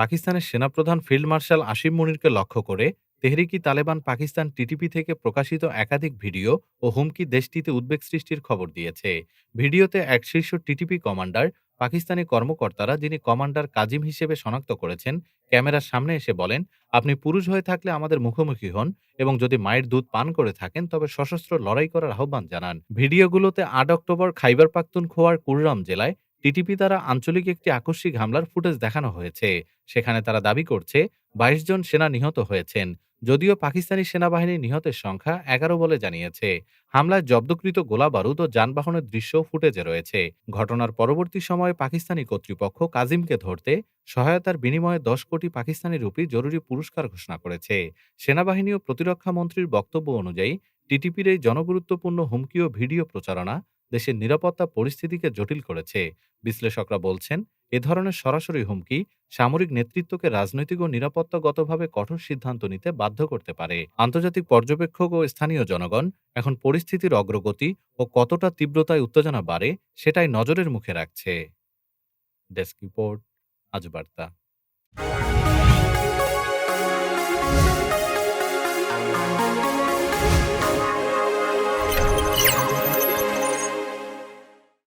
পাকিস্তানের সেনাপ্রধান field marshal Asim মুনিরকে লক্ষ্য করে তেহরিকি তালেবান পাকিস্তান টিটিপি থেকে প্রকাশিত একাধিক ভিডিও ও হুমকি দেশটিতে উদ্বেগ সৃষ্টির খবর দিয়েছে। ভিডিওতে এক শীর্ষ টিটিপি কমান্ডার, পাকিস্তানি কর্মকর্তারা যিনি কমান্ডার কাজিম হিসেবে শনাক্ত করেছেন, ক্যামেরার সামনে এসে বলেন, আপনি পুরুষ হয়ে থাকলে আমাদের মুখোমুখি হন এবং যদি মায়ের দুধ পান করে থাকেন, তবে সশস্ত্র লড়াই করার আহ্বান জানান। ভিডিওগুলোতে আট অক্টোবর খাইবার পাখতুনখোয়ার কুররাম জেলায় টিটিপি দ্বারা আঞ্চলিক একটি আকস্মিক হামলার ফুটেজ দেখানো হয়েছে। সেখানে তারা দাবি করছে, বাইশ জন সেনা নিহত হয়েছেন, যদিও পাকিস্তানি সেনাবাহিনী নিহতের সংখ্যা এগারো বলে জানিয়েছে। হামলায় জব্দকৃত গোলা বারুদ ও যানবাহনের দৃশ্য ফুটেজে রয়েছে। ঘটনার পরবর্তী সময়ে পাকিস্তানি কর্তৃপক্ষ কাজিমকে ধরতে সহায়তার বিনিময়ে দশ কোটি পাকিস্তানি রুপি জরুরি পুরস্কার ঘোষণা করেছে। সেনাবাহিনী ও প্রতিরক্ষা মন্ত্রীর বক্তব্য অনুযায়ী, টিটিপির এই জনগুরুত্বপূর্ণ হুমকি ও ভিডিও প্রচারণা দেশের নিরাপত্তা পরিস্থিতিকে জটিল করেছে। বিশ্লেষকরা বলছেন, এ ধরনের সরাসরি হুমকি সামরিক নেতৃত্বকে রাজনৈতিক ও নিরাপত্তাগতভাবে কঠোর সিদ্ধান্ত নিতে বাধ্য করতে পারে। আন্তর্জাতিক পর্যবেক্ষক ও স্থানীয় জনগণ এখন পরিস্থিতির অগ্রগতি ও কতটা তীব্রতায় উত্তেজনা বাড়ে সেটাই নজরের মুখে রাখছে। ডেস্ক রিপোর্ট, আজ বার্তা।